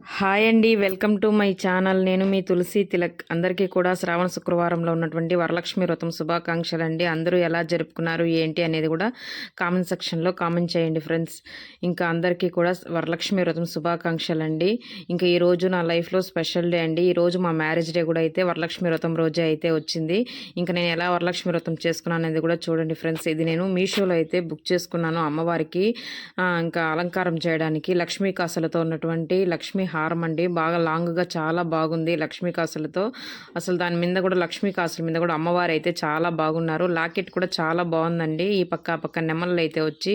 Hi అండి welcome to my channel. నేను మీ తులసి తిలక్. అందరికీ కూడా శ్రావణ శుక్రవారంలో ఉన్నటువంటి వరలక్ష్మి వ్రతం శుభాకాంక్షలు అండి. అందరూ ఎలా జరుపుకున్నారు ఏంటి అనేది కూడా కామెంట్ సెక్షన్లో కామెంట్ చేయండి ఫ్రెండ్స్. ఇంకా అందరికీ కూడా వరలక్ష్మి వ్రతం శుభాకాంక్షలు అండి. ఇంకా ఈరోజు నా లైఫ్లో స్పెషల్ డే అండి. ఈ రోజు మా మ్యారేజ్ డే కూడా అయితే వరలక్ష్మి వ్రతం రోజే అయితే వచ్చింది. ఇంకా నేను ఎలా వరలక్ష్మి వ్రతం చేసుకున్నాను అనేది కూడా చూడండి ఫ్రెండ్స్. ఇది నేను మీషోలో అయితే బుక్ చేసుకున్నాను అమ్మవారికి ఇంకా అలంకారం చేయడానికి లక్ష్మీ కాసలతో ఉన్నటువంటి లక్ష్మీ హారం అండి బాగా లాంగ్గా చాలా బాగుంది లక్ష్మీ కాసులతో అసలు దాని మీద కూడా లక్ష్మీ కాసుల మీద కూడా అమ్మవారు అయితే చాలా బాగున్నారు. లాకెట్ కూడా చాలా బాగుందండి. ఈ పక్క పక్క నెమళ్ళు అయితే వచ్చి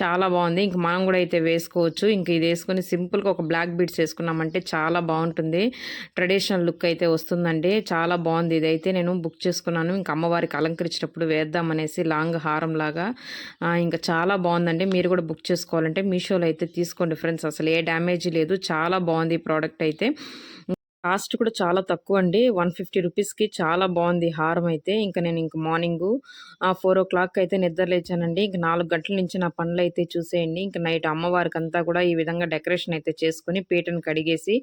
చాలా బాగుంది. ఇంక మనం కూడా అయితే వేసుకోవచ్చు. ఇంక ఇది వేసుకొని సింపుల్గా ఒక బ్లాక్ బీడ్స్ వేసుకున్నామంటే చాలా బాగుంటుంది. ట్రెడిషనల్ లుక్ అయితే వస్తుందండి. చాలా బాగుంది ఇదైతే. నేను బుక్ చేసుకున్నాను. ఇంకా అమ్మవారికి అలంకరించినప్పుడు వేద్దామనేసి లాంగ్ హారం లాగా ఇంకా చాలా బాగుందండి. మీరు కూడా బుక్ చేసుకోవాలంటే మీషోలో అయితే తీసుకోండి ఫ్రెండ్స్. అసలు ఏ డ్యామేజ్ లేదు. చాలా బాగుంది ఈ ప్రోడక్ట్ అయితే. కాస్ట్ కూడా చాలా తక్కువ అండి వన్ ఫిఫ్టీ రూపీస్కి చాలా బాగుంది హారం అయితే. ఇంకా నేను ఇంక మార్నింగ్ ఫోర్ ఓ క్లాక్ అయితే నిద్ర లేచానండి. ఇంక నాలుగు గంటల నుంచి నా పనులు అయితే చూసేయండి. ఇంక నైట్ అమ్మవారికి అంతా కూడా ఈ విధంగా డెకరేషన్ అయితే చేసుకుని పీటను కడిగేసి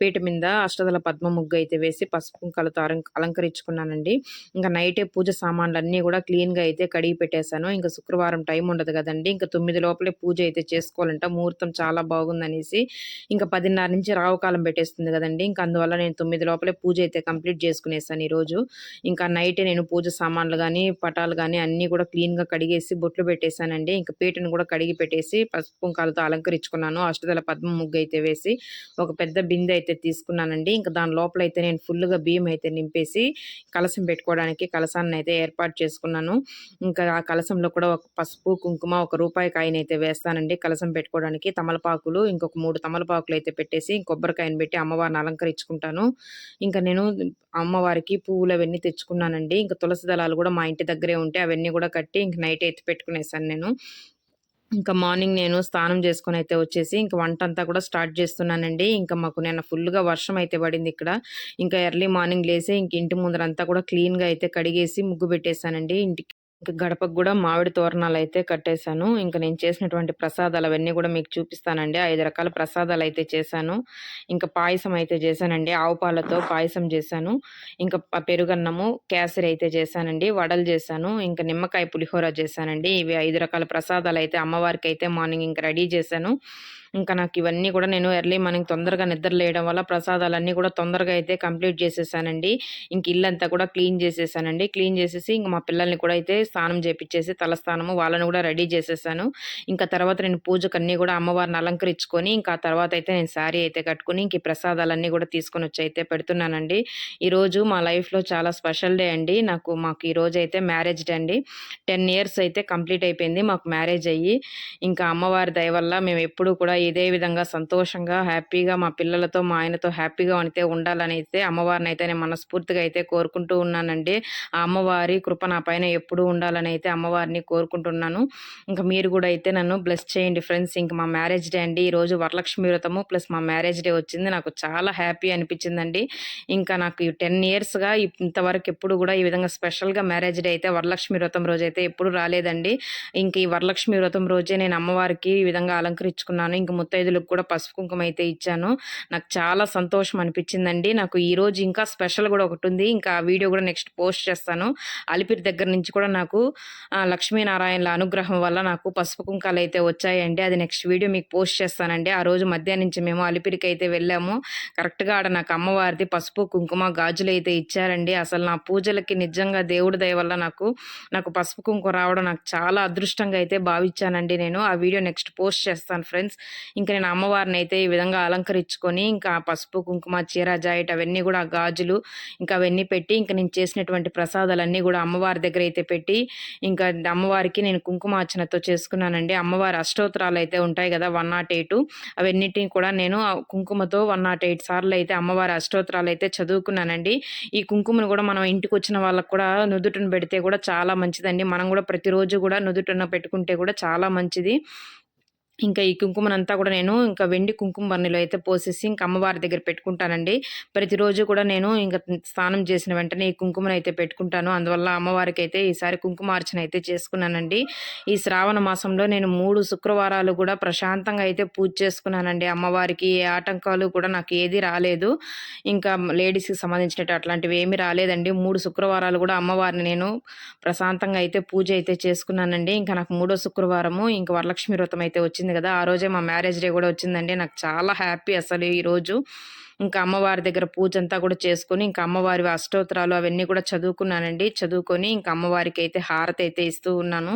పీట మీద అష్టదల పద్మ ముగ్గు అయితే వేసి పసుపు కలతో అలంకరించుకున్నానండి. ఇంకా నైటే పూజ సామాన్లు అన్నీ కూడా క్లీన్గా అయితే కడిగి పెట్టేశాను. ఇంకా శుక్రవారం టైం ఉండదు కదండి. ఇంకా తొమ్మిది లోపలే పూజ అయితే చేసుకోవాలంట. ముహూర్తం చాలా బాగుందనేసి ఇంకా పదిన్నర నుంచి రావు కాలం పెట్టేస్తుంది కదండి. ఇంకా అందువల్ల నేను తొమ్మిది లోపలే పూజ అయితే కంప్లీట్ చేసుకునేసాను ఈరోజు. ఇంకా నైటే నేను పూజ సామాన్లు కానీ పటాలు కానీ అన్నీ కూడా క్లీన్గా కడిగేసి బొట్లు పెట్టేశానండి. ఇంకా పీటను కూడా కడిగి పెట్టేసి పసుపు కుంకాలతో అలంకరించుకున్నాను. అష్టదల పద్మ ముగ్గు అయితే వేసి ఒక పెద్ద బిందె అయితే తీసుకున్నానండి. ఇంకా దాని లోపల అయితే నేను ఫుల్గా బియ్యం అయితే నింపేసి కలసం పెట్టుకోవడానికి కలసాన్ని అయితే ఏర్పాటు చేసుకున్నాను. ఇంకా ఆ కలసంలో కూడా ఒక పసుపు కుంకుమ ఒక రూపాయి కాయని అయితే వేస్తానండి. కలసం పెట్టుకోవడానికి తమలపాకులు ఇంకొక మూడు తమలపాకులు అయితే పెట్టేసి కొబ్బరికాయని పెట్టి అమ్మవారిని చేసుకుంటాను. ఇంకా నేను అమ్మవారికి పువ్వులు అవన్నీ తెచ్చుకున్నానండి. ఇంకా తులసి దళాలు కూడా మా ఇంటి దగ్గరే ఉంటే అవన్నీ కూడా కట్టి ఇంక నైట్ ఎత్తి పెట్టుకునేసాను నేను. ఇంకా మార్నింగ్ నేను స్నానం చేసుకొని అయితే వచ్చేసి ఇంకా వంట అంతా కూడా స్టార్ట్ చేస్తున్నానండి. ఇంకా మాకు నేను ఫుల్గా వర్షం అయితే పడింది ఇక్కడ. ఇంకా ఎర్లీ మార్నింగ్ లేసి ఇంక ఇంటి ముందరంతా కూడా క్లీన్గా అయితే కడిగేసి ముగ్గు పెట్టేశానండి. ఇంటికి ఇంకా గడపకు కూడా మామిడి తోరణాలు అయితే కట్టేశాను. ఇంకా నేను చేసినటువంటి ప్రసాదాలు అవన్నీ కూడా మీకు చూపిస్తానండి. ఐదు రకాల ప్రసాదాలు అయితే చేశాను. ఇంకా పాయసం అయితే చేశానండి. ఆవు పాలతో పాయసం చేశాను. ఇంకా పెరుగన్నము కేసరి అయితే చేశానండి. వడలు చేశాను. ఇంకా నిమ్మకాయ పులిహోర చేశానండి. ఇవి ఐదు రకాల ప్రసాదాలు అయితే అమ్మవారికి అయితే మార్నింగ్ ఇంకా రెడీ చేశాను. ఇంకా నాకు ఇవన్నీ కూడా నేను ఎర్లీ మార్నింగ్ తొందరగా నిద్ర లేయడం వల్ల ప్రసాదాలన్నీ కూడా తొందరగా అయితే కంప్లీట్ చేసేసానండి. ఇంక ఇల్లంతా కూడా క్లీన్ చేసేసానండి. క్లీన్ చేసేసి ఇంక మా పిల్లల్ని కూడా అయితే స్నానం చేపించేసి తలస్నానము వాళ్ళని కూడా రెడీ చేసేసాను. ఇంకా తర్వాత నేను పూజకు అన్నీ కూడా అమ్మవారిని అలంకరించుకొని ఇంకా తర్వాత అయితే నేను శారీ అయితే కట్టుకుని ఇంక ఈ ప్రసాదాలన్నీ కూడా తీసుకొని వచ్చి అయితే పెడుతున్నానండి. ఈరోజు మా లైఫ్లో చాలా స్పెషల్ డే అండి. నాకు మాకు ఈరోజు అయితే మ్యారేజ్ డే అండి. టెన్ ఇయర్స్ అయితే కంప్లీట్ అయిపోయింది మాకు మ్యారేజ్ అయ్యి. ఇంకా అమ్మవారి దయ వల్ల మేము ఎప్పుడూ కూడా ఇదే విధంగా సంతోషంగా హ్యాపీగా మా పిల్లలతో మా ఆయనతో హ్యాపీగా అయితే ఉండాలని అయితే అమ్మవారిని అయితే నేను మనస్ఫూర్తిగా అయితే కోరుకుంటూ ఉన్నానండి. ఆ అమ్మవారి కృప నా పైన ఎప్పుడూ ఉండాలని అయితే అమ్మవారిని కోరుకుంటున్నాను. ఇంకా మీరు కూడా అయితే నన్ను బ్లెస్ చేయండి ఫ్రెండ్స్ ఇంకా మా మ్యారేజ్ డే అండి. ఈరోజు వరలక్ష్మి వ్రతము ప్లస్ మా మ్యారేజ్ డే వచ్చింది. నాకు చాలా హ్యాపీ అనిపించిందండి. ఇంకా నాకు టెన్ ఇయర్స్గా ఇంతవరకు ఎప్పుడు కూడా ఈ విధంగా స్పెషల్గా మ్యారేజ్ డే అయితే వరలక్ష్మి వ్రతం రోజు అయితే ఎప్పుడు రాలేదండి. ఇంక ఈ వరలక్ష్మి వ్రతం రోజే నేను అమ్మవారికి ఈ విధంగా అలంకరించుకున్నాను. ఇంక ముత్తైదులకు కూడా పసుపు కుంకుమ అయితే ఇచ్చాను. నాకు చాలా సంతోషం అనిపించిందండి. నాకు ఈరోజు ఇంకా స్పెషల్ కూడా ఒకటి ఉంది. ఇంకా ఆ వీడియో కూడా నెక్స్ట్ పోస్ట్ చేస్తాను. అలిపిరి దగ్గర నుంచి కూడా నాకు లక్ష్మీనారాయణల అనుగ్రహం వల్ల నాకు పసుపు కుంకాలు అయితే వచ్చాయండి. అది నెక్స్ట్ వీడియో మీకు పోస్ట్ చేస్తానండి. ఆ రోజు మధ్యాహ్నం నుంచి మేము అలిపిరికి అయితే వెళ్ళాము. కరెక్ట్గా ఆడ నాకు అమ్మవారిది పసుపు కుంకుమ గాజులు అయితే ఇచ్చారండి. అసలు నా పూజలకి నిజంగా దేవుడి దయ వల్ల నాకు నాకు పసుపు కుంకుమ రావడం నాకు చాలా అదృష్టంగా అయితే భావించానండి నేను. ఆ వీడియో నెక్స్ట్ పోస్ట్ చేస్తాను ఫ్రెండ్స్. ఇంకా నేను అమ్మవారిని అయితే ఈ విధంగా అలంకరించుకొని ఇంకా పసుపు కుంకుమ చీర జాయిట్ అవన్నీ కూడా గాజులు ఇంకా అవన్నీ పెట్టి ఇంకా నేను చేసినటువంటి ప్రసాదాలన్నీ కూడా అమ్మవారి దగ్గర అయితే పెట్టి ఇంకా అమ్మవారికి నేను కుంకుమార్చనతో చేసుకున్నానండి. అమ్మవారి అష్టోత్తరాలు అయితే ఉంటాయి కదా వన్ నాట్ ఎయిట్. అవన్నిటిని కూడా నేను కుంకుమతో వన్ నాట్ ఎయిట్ సార్లు అయితే అమ్మవారి అష్టోత్తరాలు అయితే చదువుకున్నానండి. ఈ కుంకుమను కూడా మనం ఇంటికి వచ్చిన వాళ్ళకు కూడా నుదుటను పెడితే కూడా చాలా మంచిదండి. మనం కూడా ప్రతిరోజు కూడా నుదుటన పెట్టుకుంటే కూడా చాలా మంచిది. ఇంకా ఈ కుంకుమనంతా కూడా నేను ఇంకా వెండి కుంకుమ బర్ణిలో అయితే పోసేసి ఇంకా అమ్మవారి దగ్గర పెట్టుకుంటానండి. ప్రతిరోజు కూడా నేను ఇంకా స్నానం చేసిన వెంటనే ఈ కుంకుమను అయితే పెట్టుకుంటాను. అందువల్ల అమ్మవారికి అయితే ఈసారి కుంకుమార్చన అయితే చేసుకున్నానండి. ఈ శ్రావణ మాసంలో నేను మూడు శుక్రవారాలు కూడా ప్రశాంతంగా అయితే పూజ చేసుకున్నానండి. అమ్మవారికి ఏ ఆటంకాలు కూడా నాకు ఏది రాలేదు. ఇంకా లేడీస్కి సంబంధించినట్టు అట్లాంటివి ఏమీ రాలేదండి. మూడు శుక్రవారాలు కూడా అమ్మవారిని నేను ప్రశాంతంగా అయితే పూజ అయితే చేసుకున్నానండి. ఇంకా నాకు మూడో శుక్రవారము ఇంకా వరలక్ష్మి వ్రతం అయితే వచ్చింది కదా ఆ రోజే మా మ్యారేజ్ డే కూడా వచ్చిందండి. నాకు చాలా హ్యాపీ అసలు ఈరోజు ఇంకా అమ్మవారి దగ్గర పూజ అంతా కూడా చేసుకొని ఇంకా అమ్మవారి అష్టోత్తరాలు అవన్నీ కూడా చదువుకున్నానండి. చదువుకొని ఇంకా అమ్మవారికి అయితే హారతి అయితే ఇస్తూ ఉన్నాను.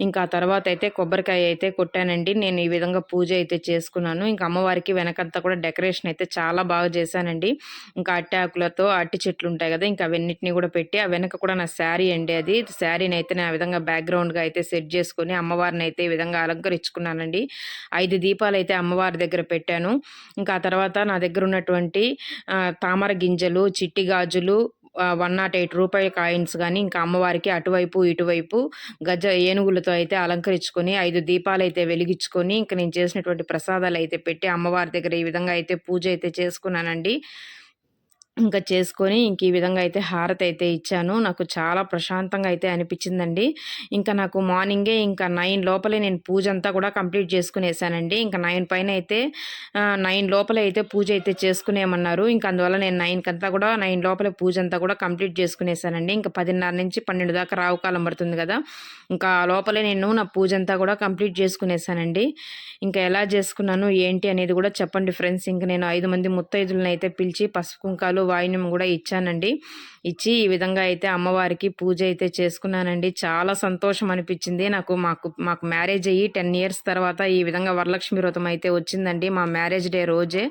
ఇంకా తర్వాత అయితే కొబ్బరికాయ అయితే కొట్టానండి. నేను ఈ విధంగా పూజ అయితే చేసుకున్నాను. ఇంకా అమ్మవారికి వెనకంతా కూడా డెకరేషన్ అయితే చాలా బాగా చేశానండి. ఇంకా అట్టి ఆకులతో అట్టి చెట్లు ఉంటాయి కదా ఇంకా అవన్నిటిని కూడా పెట్టి ఆ వెనక కూడా నా శారీ అండి అది. శారీని అయితే నేను ఆ విధంగా బ్యాక్గ్రౌండ్గా అయితే సెట్ చేసుకొని అమ్మవారిని అయితే ఈ విధంగా అలంకరించుకున్నానండి. ఐదు దీపాలు అయితే అమ్మవారి దగ్గర పెట్టాను. ఇంకా ఆ తర్వాత నా దగ్గర ఉన్నటువంటి తామర గింజలు చిట్టి గాజులు వన్ నాట్ ఎయిట్ రూపాయి కాయిన్స్ కానీ ఇంకా అమ్మవారికి అటువైపు ఇటువైపు గజ ఏనుగులతో అయితే అలంకరించుకొని ఐదు దీపాలు అయితే వెలిగించుకొని ఇంకా నేను చేసినటువంటి ప్రసాదాలు అయితే పెట్టి అమ్మవారి దగ్గర ఈ విధంగా అయితే పూజ అయితే చేసుకున్నానండి. ఇంకా చేసుకొని ఇంక ఈ విధంగా అయితే హారతి అయితే ఇచ్చాను. నాకు చాలా ప్రశాంతంగా అయితే అనిపించిందండి. ఇంకా నాకు మార్నింగే ఇంకా నైన్ లోపలే నేను పూజ అంతా కూడా కంప్లీట్ చేసుకునేసానండి. ఇంకా నైన్ పైన అయితే నైన్ లోపల అయితే పూజ అయితే చేసుకునేమన్నారు ఇంకా అందువల్ల నేను నైన్కి అంతా కూడా నైన్ లోపల పూజ అంతా కూడా కంప్లీట్ చేసుకునేసానండి. ఇంకా పదిన్నర నుంచి పన్నెండు దాకా రావు కాలం పడుతుంది కదా. ఇంకా లోపలే నేను నా పూజ అంతా కూడా కంప్లీట్ చేసుకునేసానండి. ఇంకా ఎలా చేసుకున్నాను ఏంటి అనేది కూడా చెప్పండి ఫ్రెండ్స్. ఇంకా నేను ఐదు మంది ముత్తైదులను అయితే పిలిచి పసుపు కుంకాలు వాయినం కూడా ఇచ్చానండి. ఇచ్చి ఈ విధంగా అయితే అమ్మవారికి పూజ అయితే చేసుకున్నానండి. చాలా సంతోషం అనిపించింది. నాకు మాకు మాకు మ్యారేజ్ అయ్యి టెన్ ఇయర్స్ తర్వాత ఈ విధంగా వరలక్ష్మి వ్రతం అయితే వచ్చిందండి. మా మ్యారేజ్ డే రోజే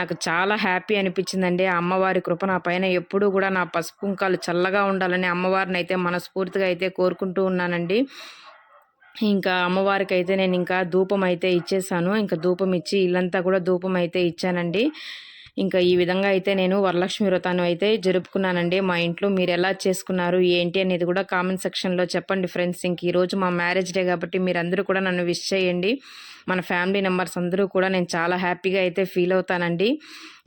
నాకు చాలా హ్యాపీ అనిపించిందండి. ఆ అమ్మవారి కృప నా పైన ఎప్పుడూ కూడా నా పసుపు కుంకాలు చల్లగా ఉండాలని అమ్మవారిని అయితే మనస్ఫూర్తిగా అయితే కోరుకుంటూ ఉన్నానండి. ఇంకా అమ్మవారికి అయితే నేను ఇంకా ధూపం అయితే ఇచ్చేసాను. ఇంకా ధూపం ఇచ్చి ఇల్లంతా కూడా ధూపం అయితే ఇచ్చానండి. ఇంకా ఈ విధంగా అయితే నేను వరలక్ష్మి వ్రతాన్ని అయితే జరుపుకున్నానండి. మా ఇంట్లో మీరు ఎలా చేసుకున్నారు ఏంటి అనేది కూడా కామెంట్ సెక్షన్లో చెప్పండి ఫ్రెండ్స్. ఇంక ఈరోజు మా మ్యారేజ్ డే కాబట్టి మీరందరూ కూడా నన్ను విష్ చేయండి. మన ఫ్యామిలీ మెంబర్స్ అందరూ కూడా నేను చాలా హ్యాపీగా అయితే ఫీల్ అవుతానండి.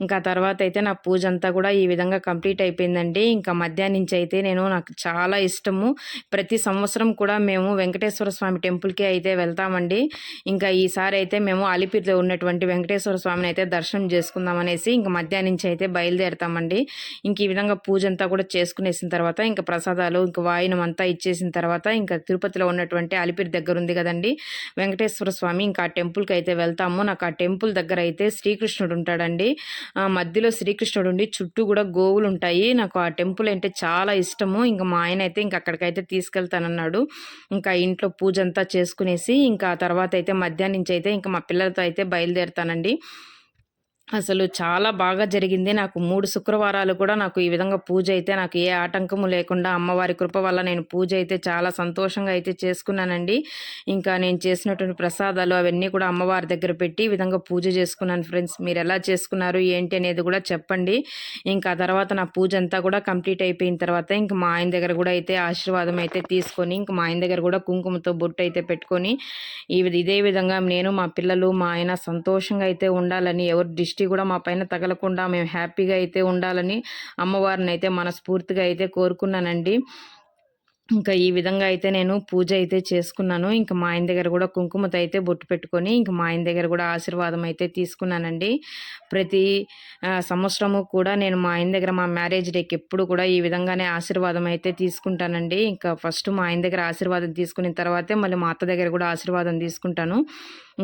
ఇంకా తర్వాత అయితే నా పూజ అంతా కూడా ఈ విధంగా కంప్లీట్ అయిపోయిందండి. ఇంకా మధ్యాహ్నం నుంచి అయితే నేను నాకు చాలా ఇష్టము. ప్రతి సంవత్సరం కూడా మేము వెంకటేశ్వర స్వామి టెంపుల్కి అయితే వెళ్తామండి. ఇంకా ఈసారి అయితే మేము అలిపిరిలో ఉన్నటువంటి వెంకటేశ్వర స్వామిని అయితే దర్శనం చేసుకుందాం అనేసి ఇంకా మధ్యాహ్నం నుంచి అయితే బయలుదేరుతామండి. ఇంక ఈ విధంగా పూజ అంతా కూడా చేసుకునేసిన తర్వాత ఇంకా ప్రసాదాలు ఇంకా వాయినం అంతా ఇచ్చేసిన తర్వాత ఇంకా తిరుపతిలో ఉన్నటువంటి అలిపిరి దగ్గర ఉంది కదండి. వెంకటేశ్వర స్వామి ఇంకా ఆ టెంపుల్కి అయితే వెళ్తాము. నాకు ఆ టెంపుల్ దగ్గర అయితే శ్రీకృష్ణుడు ఉంటాడండి మధ్యలో శ్రీకృష్ణుడు ఉండి చుట్టూ కూడా గోవులు ఉంటాయి నాకు ఆ టెంపుల్ అంటే చాలా ఇష్టము. ఇంకా మా ఆయన అయితే ఇంకా అక్కడికైతే తీసుకెళ్తానన్నాడు. ఇంకా ఇంట్లో పూజ అంతా చేసుకునేసి ఇంకా తర్వాత అయితే మధ్యాహ్నం నుంచి అయితే ఇంకా మా పిల్లలతో అయితే బయలుదేరుతానండి. అసలు చాలా బాగా జరిగింది. నాకు మూడు శుక్రవారాలు కూడా నాకు ఈ విధంగా పూజ అయితే నాకు ఏ ఆటంకము లేకుండా అమ్మవారి కృప వల్ల నేను పూజ అయితే చాలా సంతోషంగా అయితే చేసుకున్నానండి. ఇంకా నేను చేసినటువంటి ప్రసాదాలు అవన్నీ కూడా అమ్మవారి దగ్గర పెట్టి ఈ విధంగా పూజ చేసుకున్నాను ఫ్రెండ్స్. మీరు ఎలా చేసుకున్నారు ఏంటి అనేది కూడా చెప్పండి. ఇంకా తర్వాత నా పూజ అంతా కూడా కంప్లీట్ అయిపోయిన తర్వాత ఇంకా మా ఆయన దగ్గర కూడా అయితే ఆశీర్వాదం అయితే తీసుకొని ఇంకా మా ఆయన దగ్గర కూడా కుంకుమతో బొట్టు అయితే పెట్టుకొని ఈ ఇదే విధంగా నేను మా పిల్లలు మా ఆయన సంతోషంగా అయితే ఉండాలని ఎవరు డిస్ట్ దృష్టి కూడా మా పైన తగలకుండా మేము హ్యాపీగా అయితే ఉండాలని అమ్మవారిని అయితే మనస్ఫూర్తిగా అయితే కోరుకున్నానండి. ఇంకా ఈ విధంగా అయితే నేను పూజ అయితే చేసుకున్నాను. ఇంకా మా ఆయన దగ్గర కూడా కుంకుమతో అయితే బొట్టు పెట్టుకొని ఇంకా మా ఆయన దగ్గర కూడా ఆశీర్వాదం అయితే తీసుకున్నానండి. ప్రతి సంవత్సరము కూడా నేను మా ఆయన దగ్గర మా మ్యారేజ్ డేకి ఎప్పుడు కూడా ఈ విధంగానే ఆశీర్వాదం అయితే తీసుకుంటానండి. ఇంకా ఫస్ట్ మా ఆయన దగ్గర ఆశీర్వాదం తీసుకున్న తర్వాతే మళ్ళీ మా అత్త దగ్గర కూడా ఆశీర్వాదం తీసుకుంటాను.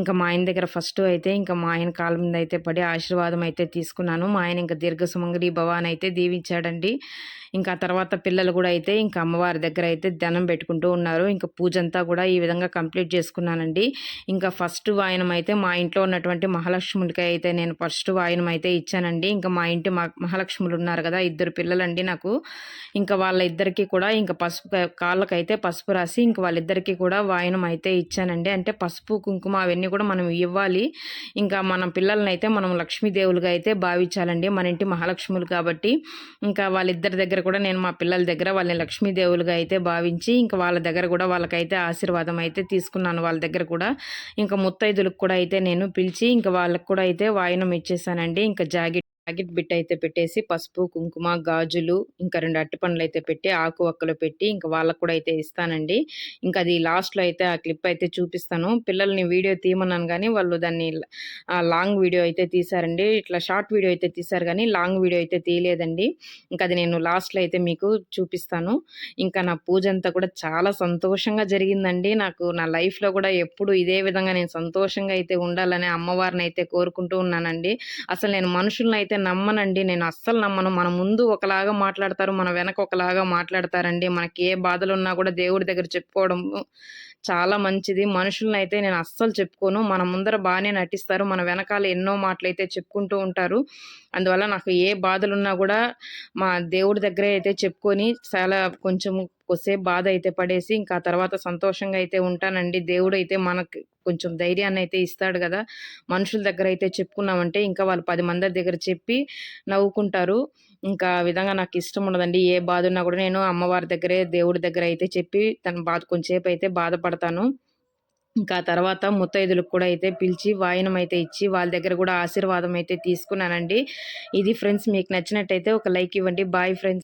ఇంకా మా ఆయన దగ్గర ఫస్ట్ అయితే ఇంకా మా ఆయన కాళ్ళ మీద అయితే పడి ఆశీర్వాదం అయితే తీసుకున్నాను. మా ఆయన ఇంకా దీర్ఘ సుమంగళి భవాన్ అయితే దీవించాడండి. ఇంకా తర్వాత పిల్లలు కూడా అయితే ఇంకా అమ్మవారి దగ్గర అయితే ధనం పెట్టుకుంటూ ఉన్నారు. ఇంకా పూజ అంతా కూడా ఈ విధంగా కంప్లీట్ చేసుకున్నానండి. ఇంకా ఫస్ట్ వాయనం అయితే మా ఇంట్లో ఉన్నటువంటి మహాలక్ష్ములకి అయితే నేను ఫస్ట్ వాయనం అయితే ఇచ్చానండి. ఇంకా మా ఇంటి మహాలక్ష్ములు ఉన్నారు కదా ఇద్దరు పిల్లలండి నాకు. ఇంకా వాళ్ళ ఇద్దరికి కూడా ఇంకా పసుపు కాళ్ళకైతే పసుపు రాసి ఇంకా వాళ్ళిద్దరికీ కూడా వాయనం అయితే ఇచ్చానండి. అంటే పసుపు కుంకుమ అవన్నీ కూడా మనం ఇవ్వాలి. ఇంకా మన పిల్లల్ని అయితే మనం లక్ష్మీదేవులుగా అయితే భావించాలండి. మన ఇంటి మహాలక్ష్ములు కాబట్టి. ఇంకా వాళ్ళిద్దరి దగ్గర కూడా నేను మా పిల్లల దగ్గర వాళ్ళని లక్ష్మీదేవులుగా అయితే భావించి ఇంకా వాళ్ళ దగ్గర కూడా వాళ్ళకైతే ఆశీర్వాదం అయితే తీసుకున్నాను. వాళ్ళ దగ్గర కూడా ఇంకా ముత్తైదులకు కూడా అయితే నేను పిలిచి ఇంకా వాళ్ళకు కూడా అయితే వాయినం ఇచ్చేసానండి. ఇంకా జాగి జాకెట్ బిట్ అయితే పెట్టేసి పసుపు కుంకుమ గాజులు ఇంకా రెండు అట్టిపండ్లు అయితే పెట్టి ఆకు ఒక్కలు పెట్టి ఇంకా వాళ్ళకు కూడా అయితే ఇస్తానండి. ఇంకా అది లాస్ట్లో అయితే ఆ క్లిప్ అయితే చూపిస్తాను. పిల్లల్ని వీడియో తీయమన్నాను కానీ వాళ్ళు దాన్ని లాంగ్ వీడియో అయితే తీశారండి. ఇట్లా షార్ట్ వీడియో అయితే తీశారు కానీ లాంగ్ వీడియో అయితే తీయలేదండి. ఇంకా అది నేను లాస్ట్లో అయితే మీకు చూపిస్తాను. ఇంకా నా పూజ అంతా కూడా చాలా సంతోషంగా జరిగిందండి. నాకు నా లైఫ్లో కూడా ఎప్పుడు ఇదే విధంగా నేను సంతోషంగా అయితే ఉండాలని అమ్మవారిని అయితే కోరుకుంటూ ఉన్నానండి. అసలు నేను మనుషులను అయితే నమ్మనండి. నేను అస్సలు నమ్మను. మన ముందు ఒకలాగా మాట్లాడతారు మన వెనక ఒకలాగా మాట్లాడతారండి. మనకి ఏ బాధలు ఉన్నా కూడా దేవుడి దగ్గర చెప్పుకోవడం చాలా మంచిది. మనుషులను అయితే నేను అస్సలు చెప్పుకోను. మన ముందర బాగానే నటిస్తారు. మన వెనకాల ఎన్నో మాటలు అయితే చెప్పుకుంటూ ఉంటారు. అందువల్ల నాకు ఏ బాధలు ఉన్నా కూడా మా దేవుడి దగ్గరే అయితే చెప్పుకొని చాలా కొంచెం కొద్దిసేపు బాధ అయితే పడేసి ఇంకా తర్వాత సంతోషంగా అయితే ఉంటానండి. దేవుడు అయితే మనకు కొంచెం ధైర్యాన్ని అయితే ఇస్తాడు కదా. మనుషుల దగ్గర అయితే చెప్పుకున్నామంటే ఇంకా వాళ్ళు పది మంది దగ్గర చెప్పి నవ్వుకుంటారు. ఇంకా విధంగా నాకు ఇష్టం ఉండదండి. ఏ బాధ ఉన్నా కూడా నేను అమ్మవారి దగ్గరే దేవుడి దగ్గర అయితే చెప్పి తన బాధ కొంచెంసేపు అయితే బాధపడతాను. ఇంకా తర్వాత ముత్తైదులకు కూడా అయితే పిలిచి వాయనం అయితే ఇచ్చి వాళ్ళ దగ్గర కూడా ఆశీర్వాదం అయితే తీసుకున్నానండి. ఇది ఫ్రెండ్స్ మీకు నచ్చినట్టయితే ఒక లైక్ ఇవ్వండి. Bye friends.